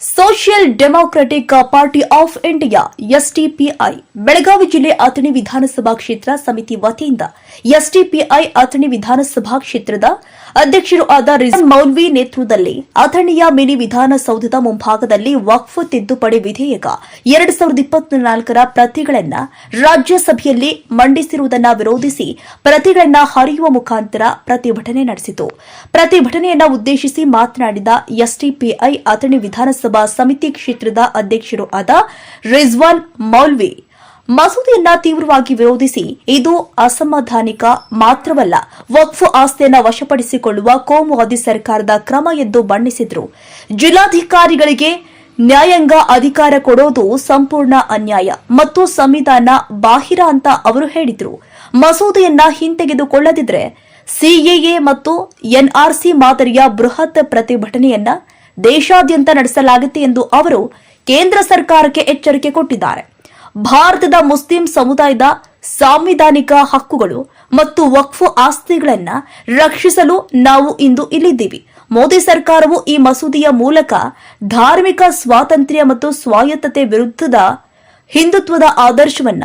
Social democratic party of India SDPI Belagavi ಜಿಲ್ಲೆ ಅಥಣಿ ವಿಧಾನಸಭಾ ಕ್ಷೇತ್ರ ಸಮಿತಿ ವತಿಯಿಂದ ಎಸ್ಟಿಪಿಐ ಅಥಣಿ ವಿಧಾನಸಭಾ ಕ್ಷೇತ್ರದ ಅಧ್ಯಕ್ಷರು ಆದ ರಿಜನ್ ಮೌಲ್ವಿ ನೇತೃತ್ವದಲ್ಲಿ ಅಥಣಿಯ ಮಿನಿ ವಿಧಾನಸೌಧದ ಮುಂಭಾಗದಲ್ಲಿ ವಕ್ಫ್ ತಿದ್ದುಪಡಿ ವಿಧೇಯಕ ಎರಡು ಸಾವಿರದ ಇಪ್ಪತ್ನಾಲ್ಕರ ಪ್ರತಿಗಳನ್ನು ರಾಜ್ಯಸಭೆಯಲ್ಲಿ ಮಂಡಿಸಿರುವುದನ್ನು ವಿರೋಧಿಸಿ ಪ್ರತಿಗಳನ್ನು ಹರಿಯುವ ಮುಖಾಂತರ ಪ್ರತಿಭಟನೆ ನಡೆಸಿತು. ಪ್ರತಿಭಟನೆಯನ್ನ ಉದ್ದೇಶಿಸಿ ಮಾತನಾಡಿದ ಎಸ್ಡಿಪಿಐ ಅಥಣಿ ವಿಧಾನಸಭಾ ಸಮಿತಿ ಕ್ಷೇತ್ರದ ಅಧ್ಯಕ್ಷರು ಆದ ರಿಜ್ವಾನ್ ಮೌಲ್ವಿ ಮಸೂದೆಯನ್ನ ತೀವ್ರವಾಗಿ ವಿರೋಧಿಸಿ ಇದು ಅಸಮಾಧಾನಿಕ ಮಾತ್ರವಲ್ಲ, ವಕ್ಫ್ ಆಸ್ತಿಯನ್ನ ವಶಪಡಿಸಿಕೊಳ್ಳುವ ಕೋಮುವಾದಿ ಸರ್ಕಾರದ ಕ್ರಮ ಎಂದು ಬಣ್ಣಿಸಿದ್ರು. ಜಿಲ್ಲಾಧಿಕಾರಿಗಳಿಗೆ ನ್ಯಾಯಾಂಗ ಅಧಿಕಾರ ಕೊಡೋದು ಸಂಪೂರ್ಣ ಅನ್ಯಾಯ ಮತ್ತು ಸಂವಿಧಾನ ಬಾಹಿರ ಅಂತ ಅವರು ಹೇಳಿದ್ರು. ಮಸೂದೆಯನ್ನ ಹಿಂತೆಗೆದುಕೊಳ್ಳದಿದ್ರೆ ಸಿಎಎ ಮತ್ತು ಎನ್ಆರ್ಸಿ ಮಾದರಿಯ ಬೃಹತ್ ಪ್ರತಿಭಟನೆಯನ್ನ ದೇಶಾದ್ಯಂತ ನಡೆಸಲಾಗುತ್ತೆ ಎಂದು ಅವರು ಕೇಂದ್ರ ಸರ್ಕಾರಕ್ಕೆ ಎಚ್ಚರಿಕೆ ಕೊಟ್ಟಿದ್ದಾರೆ. ಭಾರತದ ಮುಸ್ಲಿಂ ಸಮುದಾಯದ ಸಾಂವಿಧಾನಿಕ ಹಕ್ಕುಗಳು ಮತ್ತು ವಕ್ಫ್ ಆಸ್ತಿಗಳನ್ನ ರಕ್ಷಿಸಲು ನಾವು ಇಂದು ಇಲ್ಲಿದ್ದೀವಿ. ಮೋದಿ ಸರ್ಕಾರವು ಈ ಮಸೂದೆಯ ಮೂಲಕ ಧಾರ್ಮಿಕ ಸ್ವಾತಂತ್ರ್ಯ ಮತ್ತು ಸ್ವಾಯತ್ತತೆ ವಿರುದ್ಧದ ಹಿಂದುತ್ವದ ಆದರ್ಶವನ್ನ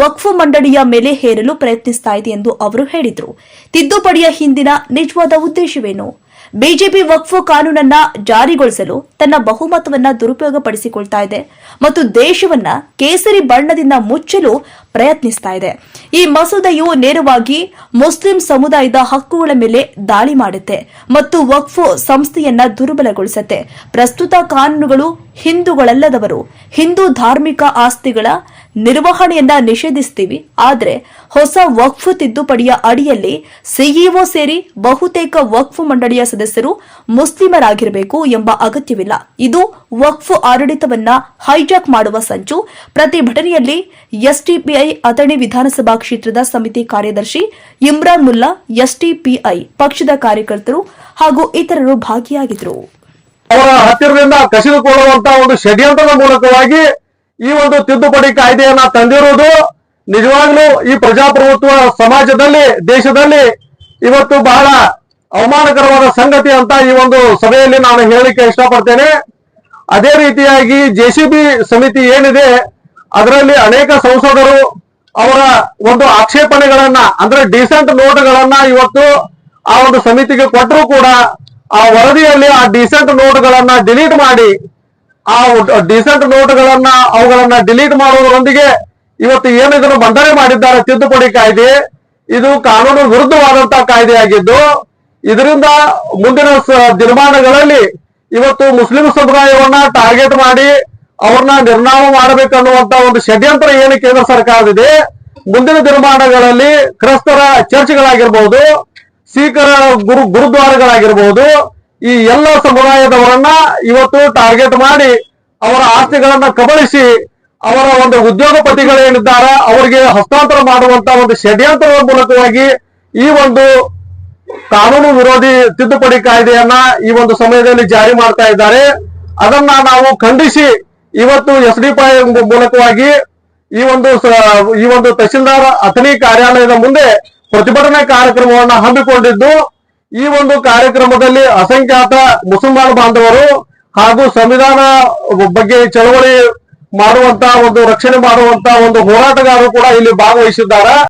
ವಕ್ಫ್ ಮಂಡಳಿಯ ಮೇಲೆ ಹೇರಲು ಪ್ರಯತ್ನಿಸ್ತಾ ಇದೆ ಎಂದು ಅವರು ಹೇಳಿದರು. ತಿದ್ದುಪಡಿಯ ಹಿಂದಿನ ನಿಜವಾದ ಉದ್ದೇಶವೇನು? ಬಿಜೆಪಿ ವಕ್ಫ್ ಕಾನೂನನ್ನ ಜಾರಿಗೊಳಿಸಲು ತನ್ನ ಬಹುಮತವನ್ನ ದುರುಪಯೋಗಪಡಿಸಿಕೊಳ್ತಾ ಇದೆ ಮತ್ತು ದೇಶವನ್ನ ಕೇಸರಿ ಬಣ್ಣದಿಂದ ಮುಚ್ಚಲು ಪ್ರಯತ್ನಿಸ್ತಾ ಇದೆ. ಈ ಮಸೂದೆಯು ನೇರವಾಗಿ ಮುಸ್ಲಿಂ ಸಮುದಾಯದ ಹಕ್ಕುಗಳ ಮೇಲೆ ದಾಳಿ ಮಾಡುತ್ತೆ ಮತ್ತು ವಕ್ಫ್ ಸಂಸ್ಥೆಯನ್ನ ದುರ್ಬಲಗೊಳಿಸುತ್ತೆ. ಪ್ರಸ್ತುತ ಕಾನೂನುಗಳು ಹಿಂದೂಗಳಲ್ಲದವರು, ಹಿಂದೂ ಧಾರ್ಮಿಕ ಆಸ್ತಿಗಳ ನಿರ್ವಹಣೆಯನ್ನ ನಿಷೇಧಿಸ್ತೀವಿ. ಆದರೆ ಹೊಸ ವಕ್ಫ್ ತಿದ್ದುಪಡಿಯ ಅಡಿಯಲ್ಲಿ ಸಿಇಒ ಸೇರಿ ಬಹುತೇಕ ವಕ್ಫ್ ಮಂಡಳಿಯ ಸದಸ್ಯರು ಮುಸ್ಲಿಮರಾಗಿರಬೇಕು ಎಂಬ ಅಗತ್ಯವಿಲ್ಲ. ಇದು ವಕ್ಫ್ ಆಡಳಿತವನ್ನ ಹೈಜಾಕ್ ಮಾಡುವ ಸಂಚು. ಪ್ರತಿಭಟನೆಯಲ್ಲಿ ಎಸ್ಟಿಪಿಐ ಅಥಣಿ ವಿಧಾನಸಭಾ ಕ್ಷೇತ್ರದ ಸಮಿತಿ ಕಾರ್ಯದರ್ಶಿ ಇಮ್ರಾನ್ ಮುಲ್ಲಾ ಎಸ್ಟಿಪಿಐ ಪಕ್ಷದ ಕಾರ್ಯಕರ್ತರು ಹಾಗೂ ಇತರರು ಭಾಗಿಯಾಗಿದ್ದರು ಅವರ ಹತ್ತಿರದಿಂದ ಕಸಿದುಕೊಳ್ಳುವಂತಹ ಒಂದು ಷಡ್ಯಂತ್ರದ ಮೂಲಕವಾಗಿ ಈ ಒಂದು ತಿದ್ದುಪಡಿ ಕಾಯ್ದೆಯನ್ನ ತಂದಿರುವುದು ನಿಜವಾಗ್ಲೂ ಈ ಪ್ರಜಾಪ್ರಭುತ್ವ ಸಮಾಜದಲ್ಲಿ, ದೇಶದಲ್ಲಿ ಇವತ್ತು ಬಹಳ ಅವಮಾನಕರವಾದ ಸಂಗತಿ ಅಂತ ಈ ಒಂದು ಸಭೆಯಲ್ಲಿ ನಾನು ಹೇಳಲಿಕ್ಕೆ ಇಷ್ಟಪಡ್ತೇನೆ. ಅದೇ ರೀತಿಯಾಗಿ ಜೆಸಿಬಿ ಸಮಿತಿ ಏನಿದೆ, ಅದರಲ್ಲಿ ಅನೇಕ ಸಂಸದರು ಅವರ ಒಂದು ಆಕ್ಷೇಪಣೆಗಳನ್ನ, ಅಂದ್ರೆ ಡಿಸೆಂಟ್ ನೋಟ್ಗಳನ್ನ ಇವತ್ತು ಆ ಒಂದು ಸಮಿತಿಗೆ ಕೊಟ್ಟರು ಕೂಡ ಆ ವರದಿಯಲ್ಲಿ ಆ ಡಿಸೆಂಟ್ ನೋಟ್ಗಳನ್ನ ಡಿಲೀಟ್ ಮಾಡಿ ಆ ಡಿಸೆಂಟ್ ನೋಟ್ಗಳನ್ನ ಅವುಗಳನ್ನ ಡಿಲೀಟ್ ಮಾಡುವುದರೊಂದಿಗೆ ಇವತ್ತು ಏನು ಮಂಡನೆ ಮಾಡಿದ್ದಾರೆ ತಿದ್ದುಪಡಿ ಕಾಯ್ದೆ? ಇದು ಕಾನೂನು ವಿರುದ್ಧವಾದಂತಹ ಕಾಯ್ದೆಯಾಗಿದ್ದು, ಇದರಿಂದ ಮುಂದಿನ ದಿನಮಾನಗಳಲ್ಲಿ ಇವತ್ತು ಮುಸ್ಲಿಂ ಸಮುದಾಯವನ್ನ ಟಾರ್ಗೆಟ್ ಮಾಡಿ ಅವ್ರನ್ನ ನಿರ್ನಾಮ ಮಾಡಬೇಕನ್ನುವಂತ ಒಂದು ಷಡ್ಯಂತ್ರ ಏನು ಕೇಂದ್ರ ಸರ್ಕಾರದಿದೆ. ಮುಂದಿನ ದಿನಮಾನಗಳಲ್ಲಿ ಕ್ರೈಸ್ತರ ಚರ್ಚ್ಗಳಾಗಿರ್ಬಹುದು ಸಿಖರ ಗುರು ಗುರುದ್ವಾರಗಳಾಗಿರ್ಬಹುದು ಈ ಎಲ್ಲ ಸಮುದಾಯದವರನ್ನ ಇವತ್ತು ಟಾರ್ಗೆಟ್ ಮಾಡಿ ಅವರ ಆಸ್ತಿಗಳನ್ನ ಕಬಳಿಸಿ ಅವರ ಒಂದು ಉದ್ಯೋಗಪತಿಗಳೇನಿದ್ದಾರೆ ಅವರಿಗೆ ಹಸ್ತಾಂತರ ಮಾಡುವಂತ ಒಂದು ಷಡ್ಯಂತ್ರದ ಮೂಲಕವಾಗಿ ಈ ಒಂದು ಕಾನೂನು ವಿರೋಧಿ ತಿದ್ದುಪಡಿ ಕಾಯ್ದೆಯನ್ನ ಈ ಒಂದು ಸಮಯದಲ್ಲಿ ಜಾರಿ ಮಾಡ್ತಾ ಇದ್ದಾರೆ. ಅದನ್ನ ನಾವು ಖಂಡಿಸಿ ಇವತ್ತು ಎಸ್ ಡಿ ಪೈ ಮೂಲಕವಾಗಿ ಈ ಒಂದು ಈ ಒಂದು ತಹಸೀಲ್ದಾರ್ ಅಥಣಿ ಕಾರ್ಯಾಲಯದ ಮುಂದೆ ಪ್ರತಿಭಟನೆ ಕಾರ್ಯಕ್ರಮವನ್ನ ಹಮ್ಮಿಕೊಂಡಿದ್ದು. ಈ ಒಂದು ಕಾರ್ಯಕ್ರಮದಲ್ಲಿ ಅಸಂಖ್ಯಾತ ಮುಸಲ್ಮಾನ ಬಾಂಧವರು ಹಾಗೂ ಸಂವಿಧಾನ ಬಗ್ಗೆ ಚಳವಳಿ ಮಾಡುವಂತ ಒಂದು ರಕ್ಷಣೆ ಮಾಡುವಂತ ಒಂದು ಹೋರಾಟಗಾರರು ಕೂಡ ಇಲ್ಲಿ ಭಾಗವಹಿಸಿದ್ದಾರೆ.